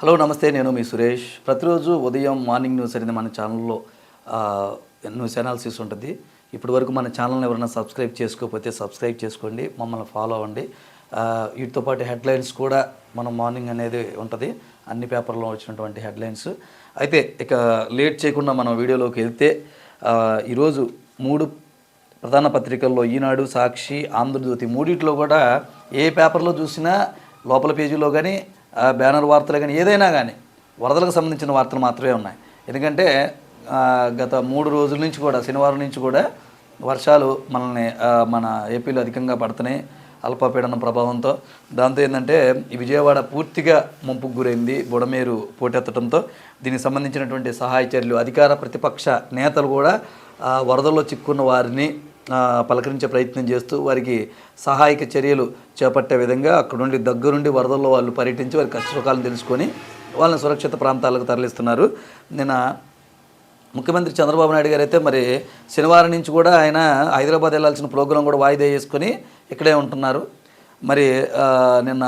Hello నమస్తే నేను మీ సురేష్. ప్రతిరోజు ఉదయం మార్నింగ్ న్యూస్ అనేది మన ఛానల్లో న్యూస్ అనాలిసిస్ ఉంటుంది. ఇప్పటి వరకు మన ఛానల్ని ఎవరైనా సబ్స్క్రైబ్ చేసుకోకపోతే సబ్స్క్రైబ్ చేసుకోండి మమ్మల్ని ఫాలో అవ్వండి. వీటితో పాటు హెడ్లైన్స్ కూడా మన మార్నింగ్ అనేది ఉంటుంది. అన్ని పేపర్లో వచ్చినటువంటి హెడ్లైన్స్. అయితే ఇక లేట్ చేయకుండా మనం వీడియోలోకి వెళ్తే ఈరోజు మూడు ప్రధాన పత్రికల్లో ఈనాడు సాక్షి ఆంధ్రజ్యోతి మూడిట్లో కూడా ఏ పేపర్లో చూసినా లోపల పేజీలో కానీ బ్యానర్ వార్తలు కానీ ఏదైనా కానీ వరదలకు సంబంధించిన వార్తలు మాత్రమే ఉన్నాయి. ఎందుకంటే గత మూడు రోజుల నుంచి కూడా శనివారం నుంచి కూడా వర్షాలు మనల్ని మన ఏపీలో అధికంగా పడుతున్నాయి. అల్పపీడన ప్రభావంతో. దాంతో ఏంటంటే ఈ విజయవాడ పూర్తిగా ముంపుకు గురైంది బుడమేరు పోటెత్తడంతో. దీనికి సంబంధించినటువంటి సహాయ చర్యలు అధికార ప్రతిపక్ష నేతలు కూడా వరదల్లో చిక్కున్న వారిని పలకరించే ప్రయత్నం చేస్తూ వారికి సహాయక చర్యలు చేపట్టే విధంగా అక్కడ నుండి దగ్గరుండి వరదల్లో వాళ్ళు పర్యటించి వారి కష్టసుఖాలను తెలుసుకొని వాళ్ళని సురక్షిత ప్రాంతాలకు తరలిస్తున్నారు. నిన్న ముఖ్యమంత్రి చంద్రబాబు నాయుడు గారు అయితే మరి శనివారం నుంచి కూడా ఆయన హైదరాబాద్ వెళ్ళాల్సిన ప్రోగ్రాం కూడా వాయిదా వేసుకొని ఇక్కడే ఉంటున్నారు. మరి నిన్న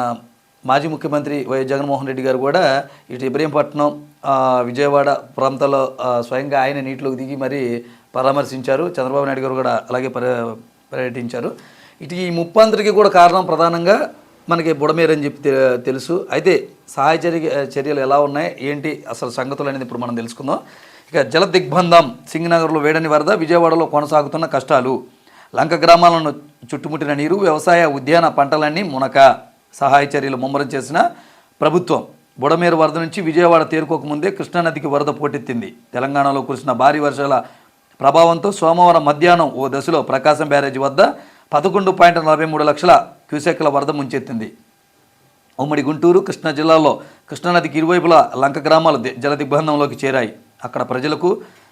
మాజీ ముఖ్యమంత్రి వైఎస్ జగన్మోహన్ రెడ్డి గారు కూడా ఇటు ఇబ్రహీంపట్నం విజయవాడ ప్రాంతాల్లో స్వయంగా ఆయన నీటిలోకి దిగి మరీ పరామర్శించారు. చంద్రబాబు నాయుడు గారు కూడా అలాగే పర్యటించారు. ఇటు ఈ ముప్పందరికి కూడా కారణం ప్రధానంగా మనకి బుడమేరని చెప్పి తెలుసు. అయితే సహాయ చర్యలు ఎలా ఉన్నాయి? ఏంటి అసలు సంగతులు అనేది ఇప్పుడు మనం తెలుసుకుందాం. ఇక జల దిగ్బంధం సింగనగర్లో వేడని వరద విజయవాడలో కొనసాగుతున్న కష్టాలు. లంక గ్రామాలను చుట్టుముట్టిన నీరు వ్యవసాయ ఉద్యాన పంటలన్నీ మునక. సహాయ చర్యలు ముమ్మరం చేసిన ప్రభుత్వం. బుడమేరు వరద నుంచి విజయవాడ తేరుకోకముందే కృష్ణానదికి వరద పోటెత్తింది. తెలంగాణలో కురిసిన భారీ వర్షాల ప్రభావంతో సోమవారం మధ్యాహ్నం ఓ దశలో ప్రకాశం బ్యారేజ్ వద్ద పదకొండు పాయింట్ నలభై మూడు లక్షల క్యూసెక్ల వరద ముంచెత్తింది. ఉమ్మడి గుంటూరు కృష్ణా జిల్లాలో కృష్ణానదికి ఇరువైపులా లంక గ్రామాలు జల దిగ్బంధంలోకి చేరాయి. అక్కడ ప్రజలకు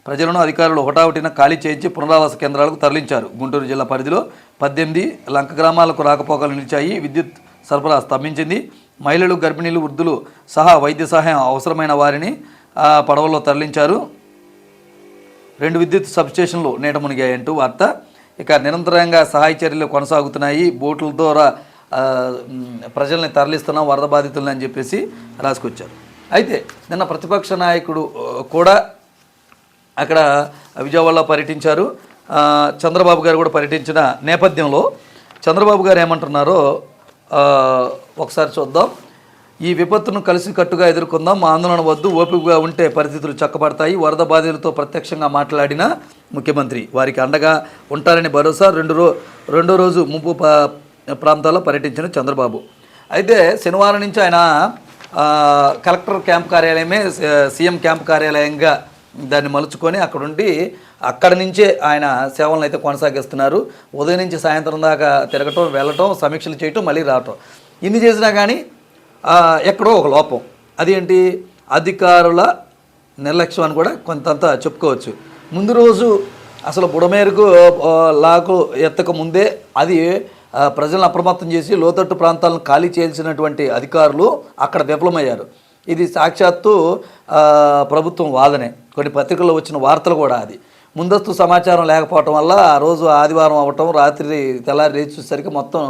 ప్రజలను అధికారులు హుటాహుటిన ఖాళీ చేయించి పునరావాస కేంద్రాలకు తరలించారు. గుంటూరు జిల్లా పరిధిలో పద్దెనిమిది లంక గ్రామాలకు రాకపోకలు నిలిచాయి. విద్యుత్ సరఫరా స్తంభించింది. మహిళలు గర్భిణీలు వృద్ధులు సహా వైద్య సహాయం అవసరమైన వారిని పడవల్లో తరలించారు. రెండు విద్యుత్ సబ్స్టేషన్లు నీట మునిగాయంటూ వార్త. ఇక నిరంతరంగా సహాయ చర్యలు కొనసాగుతున్నాయి. బోట్ల ద్వారా ప్రజల్ని తరలిస్తున్నాం వరద బాధితులని అని చెప్పేసి రాసుకొచ్చారు. అయితే నిన్న ప్రతిపక్ష నాయకుడు కూడా అక్కడ విజయవాడలో పర్యటించారు. చంద్రబాబు గారు కూడా పర్యటించిన నేపథ్యంలో చంద్రబాబు గారు ఏమంటున్నారో ఒకసారి చూద్దాం. ఈ విపత్తును కలిసి కట్టుగా ఎదుర్కొందాం. ఆందోళన వద్దు ఓపికగా ఉంటే పరిస్థితులు చక్కబడతాయి. వరద బాధితులతో ప్రత్యక్షంగా మాట్లాడిన ముఖ్యమంత్రి వారికి అండగా ఉంటారని భరోసా. రెండు రో రెండో రోజు ముంపు ప్రాంతాల్లో పర్యటించిన చంద్రబాబు. అయితే శనివారం నుంచి ఆయన కలెక్టర్ క్యాంప్ కార్యాలయమే సీఎం క్యాంప్ కార్యాలయంగా దాన్ని మలుచుకొని అక్కడుండి అక్కడ నుంచే ఆయన సేవలను అయితే కొనసాగిస్తున్నారు. ఉదయం నుంచి సాయంత్రం దాకా తిరగటం వెళ్ళటం సమీక్షలు చేయటం మళ్ళీ రావటం. ఇన్ని చేసినా కానీ ఎక్కడో ఒక లోపం. అదేంటి? అధికారుల నిర్లక్ష్యం అని కూడా కొంతంత చెప్పుకోవచ్చు. ముందు రోజు అసలు బుడమేరకు లాకు ఎత్తక ముందే అది ప్రజలను అప్రమత్తం చేసి లోతట్టు ప్రాంతాలను ఖాళీ చేయాల్సినటువంటి అధికారులు అక్కడ విఫలమయ్యారు. ఇది సాక్షాత్తు ప్రభుత్వం వాదనే. కొన్ని పత్రికల్లో వచ్చిన వార్తలు కూడా అది. ముందస్తు సమాచారం లేకపోవటం వల్ల ఆ రోజు ఆదివారం అవ్వటం రాత్రి తెల్లారి లేచి చూసేసరికి మొత్తం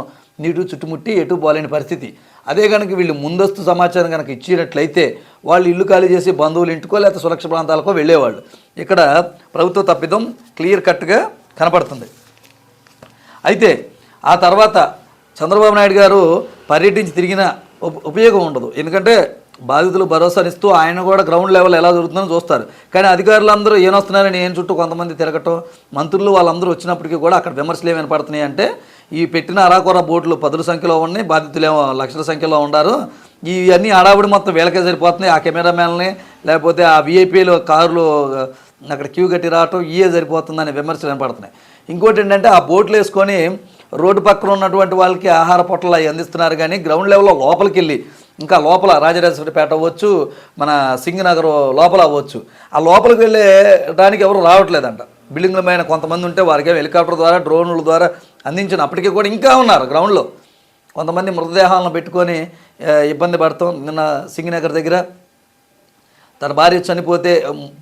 నీటు చుట్టుముట్టి ఎటు పోలేని పరిస్థితి. అదే కనుక వీళ్ళు ముందస్తు సమాచారం కనుక ఇచ్చినట్లయితే వాళ్ళు ఇల్లు ఖాళీ చేసి బంధువులు ఇంటికో లేకపోతే సురక్ష ప్రాంతాలకో వెళ్ళేవాళ్ళు. ఇక్కడ ప్రభుత్వ తప్పిదం క్లియర్ కట్గా కనపడుతుంది. అయితే ఆ తర్వాత చంద్రబాబు నాయుడు గారు పర్యటించి తిరిగిన ఉపయోగం ఉండదు. ఎందుకంటే బాధితులు భరోసానిస్తూ ఆయన కూడా గ్రౌండ్ లెవెల్ ఎలా జరుగుతుందో చూస్తారు. కానీ అధికారులు అందరూ ఏమొస్తున్నారని ఏం చుట్టూ కొంతమంది తిరగటం మంత్రులు వాళ్ళందరూ వచ్చినప్పటికీ కూడా అక్కడ విమర్శలు ఏమి వినపడుతున్నాయి అంటే ఈ పెట్టిన అరాకొర బోట్లు పదుల సంఖ్యలో ఉన్నాయి బాధితులేమో లక్షల సంఖ్యలో ఉన్నారు ఇవన్నీ హడావుడి మొత్తం వీళ్ళకే సరిపోతున్నాయి. ఆ కెమెరామ్యాన్ని లేకపోతే ఆ వీఐపీలు కారులు అక్కడ క్యూ కట్టి రావటం ఇయే సరిపోతుందనే విమర్శలు వినపడుతున్నాయి. ఇంకోటి ఏంటంటే ఆ బోట్లు వేసుకొని రోడ్డు పక్కన ఉన్నటువంటి వాళ్ళకి ఆహార పొట్టలు అందిస్తున్నారు కానీ గ్రౌండ్ లెవెల్లో లోపలికి వెళ్ళి ఇంకా లోపల రాజరాజేశ్వరిపేట అవ్వచ్చు మన సింగనగర్ లోపల అవ్వచ్చు. ఆ లోపలికి వెళ్ళే దానికి ఎవరు రావట్లేదంట. బిల్డింగ్ల పైన కొంతమంది ఉంటే వారికి హెలికాప్టర్ ద్వారా డ్రోన్ల ద్వారా అందించిన అప్పటికీ కూడా ఇంకా ఉన్నారు గ్రౌండ్లో. కొంతమంది మృతదేహాలను పెట్టుకొని ఇబ్బంది పడతాం. నిన్న సింగనగర్ దగ్గర తన భార్య చనిపోతే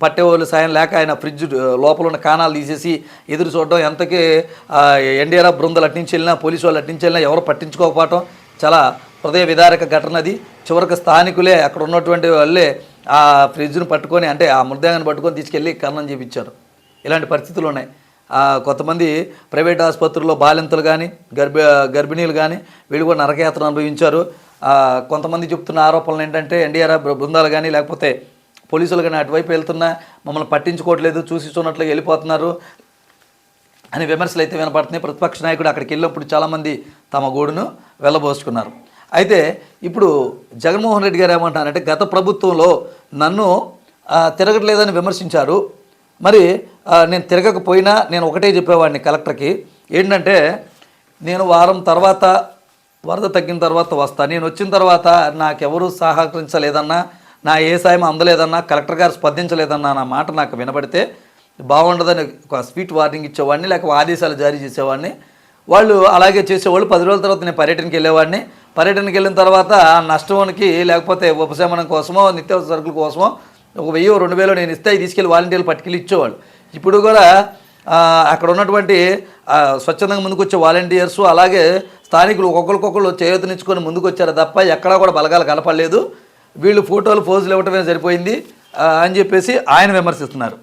పట్టేవాళ్ళు సాయం లేక ఆయన ఫ్రిడ్జ్ లోపల ఉన్న కాణాలు తీసేసి ఎదురు చూడడం ఎంతకీ ఎన్డీఆర్ఎఫ్ బృందాలు అట్టించి వెళ్ళినా పోలీసు వాళ్ళు అట్టించి వెళ్ళినా ఎవరు పట్టించుకోకపోవటం చాలా హృదయ విదారక ఘటన అది. చివరికి స్థానికులే అక్కడ ఉన్నటువంటి వాళ్ళే ఆ ఫ్రిడ్జ్ను పట్టుకొని అంటే ఆ మృతదేహాన్ని పట్టుకొని తీసుకెళ్ళి కర్ణం చేపించారు. ఇలాంటి పరిస్థితులు ఉన్నాయి. కొంతమంది ప్రైవేట్ ఆసుపత్రుల్లో బాలింతలు కానీ గర్భ గర్భిణీలు కానీ వీళ్ళు కూడా నరకయాత్ర అనుభవించారు. కొంతమంది చెప్తున్న ఆరోపణలు ఏంటంటే ఎన్డీఆర్ఎఫ్ బృందాలు కానీ లేకపోతే పోలీసులు కానీ అటువైపు వెళ్తున్నా మమ్మల్ని పట్టించుకోవట్లేదు చూసి చూడట్లుగా వెళ్ళిపోతున్నారు. అని విమర్శలు అయితే వినపడుతున్నాయి. ప్రతిపక్ష నాయకుడు అక్కడికి వెళ్ళినప్పుడు చాలామంది తమ గోడును వెళ్ళబోసుకున్నారు. అయితే ఇప్పుడు జగన్మోహన్ రెడ్డి గారు ఏమంటారంటే గత ప్రభుత్వంలో నన్ను తిరగట్లేదని విమర్శించారు. మరి నేను తిరగకపోయినా నేను ఒకటే చెప్పేవాడిని కలెక్టర్కి. ఏంటంటే నేను వారం తర్వాత వరద తగ్గిన తర్వాత వస్తా. నేను వచ్చిన తర్వాత నాకెవరూ సహకరించలేదన్నా నా ఏ సాయం అందలేదన్నా కలెక్టర్ గారు స్పందించలేదన్నా నా మాట నాకు వినబడితే బాగుండదని ఒక స్వీట్ వార్నింగ్ ఇచ్చేవాడిని లేక ఆదేశాలు జారీ చేసేవాడిని. వాళ్ళు అలాగే చేసేవాళ్ళు. పది రోజుల తర్వాత నేను పర్యటనకి వెళ్ళేవాడిని. పర్యటనకి వెళ్ళిన తర్వాత ఆ నష్టానికి లేకపోతే ఉపశమనం కోసమో నిత్యావసర సరుకుల కోసమో ఒక వెయ్యి రెండు వేలు నేను ఇస్తే తీసుకెళ్ళి వాలంటీర్లు పట్టుకెళ్ళి ఇచ్చేవాళ్ళు. ఇప్పుడు కూడా అక్కడ ఉన్నటువంటి స్వచ్ఛందంగా ముందుకొచ్చే వాలంటీర్స్ అలాగే స్థానికులు ఒక్కొక్కరికొకరు చేయూతనిచ్చుకొని ముందుకు వచ్చారు తప్ప ఎక్కడా కూడా బలగాలు కలపలేదు వీళ్ళు ఫోటోలు పోజులు ఇవ్వటమే సరిపోయింది అని చెప్పేసి ఆయన విమర్శిస్తున్నారు.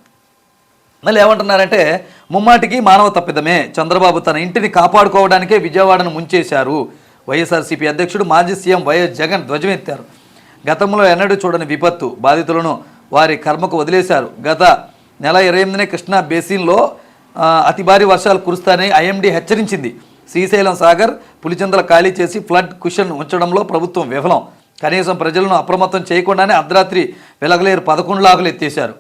మళ్ళీ ఏమంటున్నారంటే ముమ్మాటికి మానవ తప్పిదమే. చంద్రబాబు తన ఇంటిని కాపాడుకోవడానికే విజయవాడను ముంచేశారు. వైఎస్ఆర్సీపీ అధ్యక్షుడు మాజీ సీఎం వైఎస్ జగన్ ధ్వజమెత్తారు. గతంలో ఎన్నడూ చూడని విపత్తు బాధితులను వారి కర్మకు వదిలేశారు. గత నెల ఇరవై ఎనిమిదినే కృష్ణా బేసిన్లో అతి భారీ వర్షాలు కురుస్తాయని ఐఎండీ హెచ్చరించింది. శ్రీశైలం సాగర్ పులిచింతల ఖాళీ చేసి ఫ్లడ్ కుషన్ ఉంచడంలో ప్రభుత్వం విఫలం. కనీసం ప్రజలను అప్రమత్తం చేయకుండానే అర్ధరాత్రి వెలగలేరు పదకొండు లాగులు ఎత్తేశారు.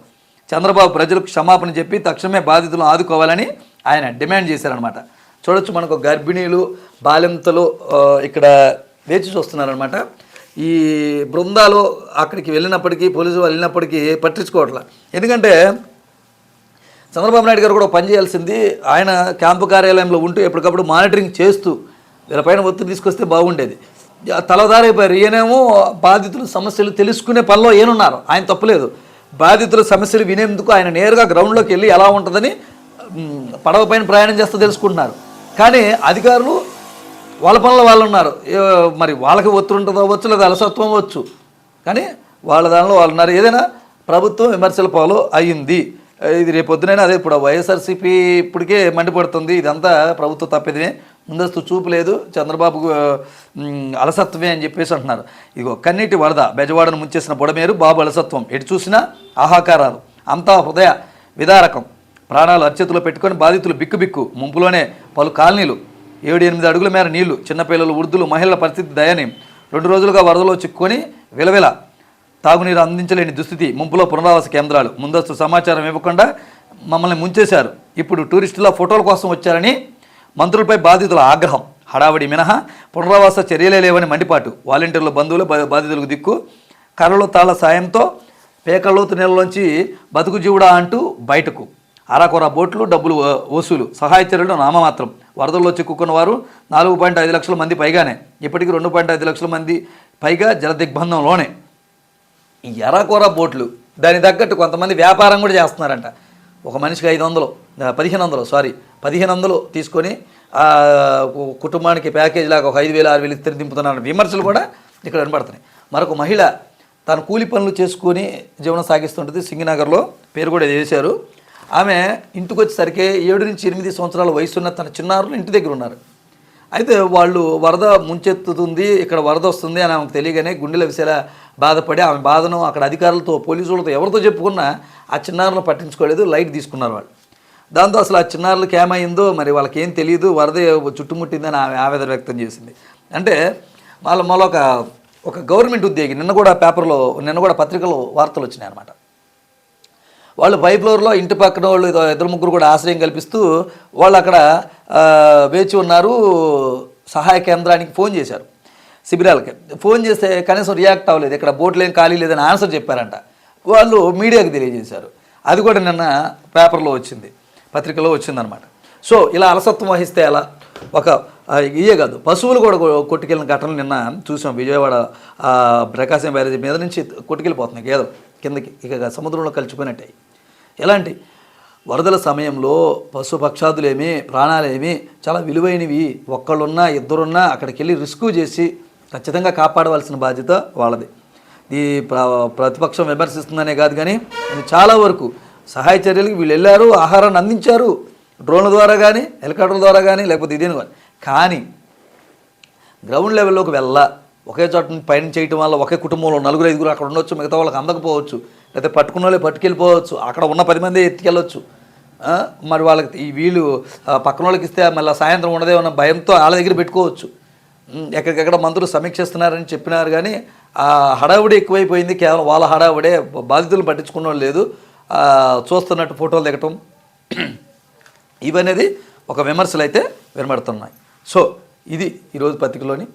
చంద్రబాబు ప్రజలకు క్షమాపణ చెప్పి తక్షణమే బాధితులను ఆదుకోవాలని ఆయన డిమాండ్ చేశారనమాట చూడొచ్చు మనకు గర్భిణీలు బాలింతలు ఇక్కడ వేచి చూస్తున్నారనమాట ఈ బృందాలు అక్కడికి వెళ్ళినప్పటికీ పోలీసు వాళ్ళు వెళ్ళినప్పటికీ పట్టించుకోవట్లే. ఎందుకంటే చంద్రబాబు నాయుడు గారు కూడా పని చేయాల్సింది ఆయన క్యాంపు కార్యాలయంలో ఉంటూ ఎప్పటికప్పుడు మానిటరింగ్ చేస్తూ వీళ్ళపైన ఒత్తిడి తీసుకొస్తే బాగుండేది. తలదారైపోయారు ఈయనేమో బాధితులు సమస్యలు తెలుసుకునే పనిలో ఏనున్నారు. ఆయన తప్పులేదు. బాధితుల సమస్యలు వినేందుకు ఆయన నేరుగా గ్రౌండ్లోకి వెళ్ళి ఎలా ఉంటుందని పడవ పైన ప్రయాణం చేస్తూ తెలుసుకుంటున్నారు. కానీ అధికారులు వాళ్ళ పనుల వాళ్ళు ఉన్నారు. మరి వాళ్ళకి ఒత్తిడి ఉంటుందో వచ్చు లేదా అలసత్వం అవ్వచ్చు. కానీ వాళ్ళ దానిలో వాళ్ళు ఉన్నారు. ఏదైనా ప్రభుత్వం విమర్శల పాలు అయ్యింది ఇది రేపొద్దునైనా అదే ఇప్పుడు వైఎస్ఆర్సీపీ ఇప్పటికే మండిపడుతుంది. ఇదంతా ప్రభుత్వ తప్పిదమే. ముందస్తు చూపు లేదు చంద్రబాబు అలసత్వమే అని చెప్పేసి అంటున్నారు. ఇదిగో కన్నీటి వరద బెజవాడను ముంచేసిన బుడమేరు బాబు అలసత్వం. ఎటు చూసినా ఆహాకారాలు అంతా హృదయ విదారకం. ప్రాణాలు అర్చతులు పెట్టుకొని బాధితులు బిక్కుబిక్కు ముంపులోనే పలు కాలనీలు. ఏడు ఎనిమిది అడుగుల మేర నీళ్ళు చిన్నపిల్లలు వృద్ధులు మహిళల పరిస్థితి దయనీయం. రెండు రోజులుగా వరదలో చిక్కుకొని విలవిల తాగునీరు అందించలేని దుస్థితి ముంపులో పునరావాస కేంద్రాలు. ముందస్తు సమాచారం ఇవ్వకుండా మమ్మల్ని ముంచేశారు. ఇప్పుడు టూరిస్టుల ఫోటోల కోసం వచ్చారని మంత్రులపై బాధితుల ఆగ్రహం. హడావడి మినహా పునరావాస చర్యలే లేవని మండిపాటు. వాలంటీర్ల బంధువులు బాధితులకు దిక్కు. కర్రలు తాళ సాయంతో పేకలోతు నెలలోంచి బతుకు జీవుడా అంటూ బయటకు. అరాకొర బోట్లు డబ్బులు వసూలు సహాయ చర్యలు నామమాత్రం. వరదల్లో చిక్కుకున్న వారు నాలుగు పాయింట్ ఐదు లక్షల మంది పైగానే. ఇప్పటికీ రెండు పాయింట్ ఐదు లక్షల మంది పైగా జల దిగ్బంధంలోనే ఈ బోట్లు దానికి తగ్గట్టు కొంతమంది వ్యాపారం కూడా చేస్తున్నారంట. ఒక మనిషికి ఐదు వందలు పదిహేను వందలు సారీ పదిహేను వందలు తీసుకొని కుటుంబానికి ప్యాకేజ్ లాగా ఒక ఐదు వేలు ఆరు వేలు ఇద్దరు దింపుతున్నారని విమర్శలు కూడా ఇక్కడ వినపడుతున్నాయి. మరొక మహిళ తన కూలి పనులు చేసుకొని జీవనం సాగిస్తుంటుంది సింగినగర్లో పేరు కూడా వేశారు ఆమె ఇంటికి వచ్చేసరికి ఏడు నుంచి ఎనిమిది సంవత్సరాల వయసున్న తన చిన్నారులు ఇంటి దగ్గర ఉన్నారు. అయితే వాళ్ళు వరద ముంచెత్తుతుంది ఇక్కడ వరద వస్తుంది అని ఆమెకు తెలియగానే గుండెల విషయాల బాధపడి ఆమె బాధను అక్కడ అధికారులతో పోలీసులతో ఎవరితో చెప్పుకున్నా ఆ చిన్నారులను పట్టించుకోలేదు లైట్ తీసుకున్నారు వాళ్ళు. దాంతో అసలు ఆ చిన్నారులకు ఏమైందో మరి వాళ్ళకి ఏం తెలియదు వరద చుట్టుముట్టిందని ఆమె ఆవేదన వ్యక్తం చేసింది. అంటే వాళ్ళ మళ్ళీ ఒక ఒక గవర్నమెంట్ ఉద్యోగి నిన్న కూడా పేపర్లో నిన్న కూడా పత్రికలో వార్తలు వచ్చినాయి అనమాట వాళ్ళు పై ఫ్లోర్లో ఇంటి పక్కన వాళ్ళు ఇద్దరు ముగ్గురు కూడా ఆశ్రయం కల్పిస్తూ వాళ్ళు అక్కడ వేచి ఉన్నారు సహాయ కేంద్రానికి ఫోన్ చేశారు శిబిరాలకి. ఫోన్ చేస్తే కనీసం రియాక్ట్ అవ్వలేదు ఇక్కడ బోట్లు ఏం ఖాళీ లేదని ఆన్సర్ చెప్పారంట. వాళ్ళు మీడియాకు తెలియజేశారు. అది కూడా నిన్న పేపర్లో వచ్చింది. పత్రికలో వచ్చిందనమాట సో ఇలా అలసత్వం వహిస్తే ఎలా? ఒక ఇయే కాదు. పశువులు కూడా కొట్టుకెళ్ళిన ఘటనలు నిన్న చూసాం. విజయవాడ ప్రకాశం బ్యారేజీ మీద నుంచి కొట్టుకెళ్ళిపోతున్నాయి. గేదలు కిందకి ఇక సముద్రంలో కలిసిపోయినట్టాయి ఎలాంటి? వరదల సమయంలో పశుపక్షాదులేమి ప్రాణాలేమి చాలా విలువైనవి. ఒక్కళ్ళున్నా ఇద్దరున్నా అక్కడికి వెళ్ళి రిస్క్ చేసి ఖచ్చితంగా కాపాడవలసిన బాధ్యత వాళ్ళది. ఈ ప్రతిపక్షం విమర్శిస్తుందనే కాదు కానీ చాలా వరకు సహాయ చర్యలకు వీళ్ళు వెళ్ళారు ఆహారాన్ని అందించారు డ్రోన్ల ద్వారా కానీ హెలికాప్టర్ల ద్వారా కానీ లేకపోతే ఇదేను కానీ కానీ గ్రౌండ్ లెవెల్లోకి వెళ్ళ. ఒకే చోట పైన చేయటం వల్ల ఒకే కుటుంబంలో నలుగురు ఐదుగురు అక్కడ ఉండొచ్చు మిగతా వాళ్ళకి అందకపోవచ్చు. లేకపోతే పట్టుకున్న వాళ్ళే పట్టుకెళ్ళిపోవచ్చు. అక్కడ ఉన్న పది మంది ఎత్తుకెళ్ళొచ్చు. మరి వాళ్ళకి ఈ వీళ్ళు పక్కన వాళ్ళకి ఇస్తే మళ్ళీ సాయంత్రం ఉండదేమన్న భయంతో వాళ్ళ దగ్గర పెట్టుకోవచ్చు. ఎక్కడికెక్కడ మంత్రులు సమీక్షిస్తున్నారని చెప్పినారు కానీ ఆ హడావుడి ఎక్కువైపోయింది. కేవలం వాళ్ళ హడావుడే బాధితులు పట్టించుకున్న లేదు. చూస్తున్నట్టు ఫోటోలు దిగటం ఇవనేది ఒక విమర్శలు అయితే వినబడుతున్నాయి. సో ఇది ఈరోజు పత్రికలోని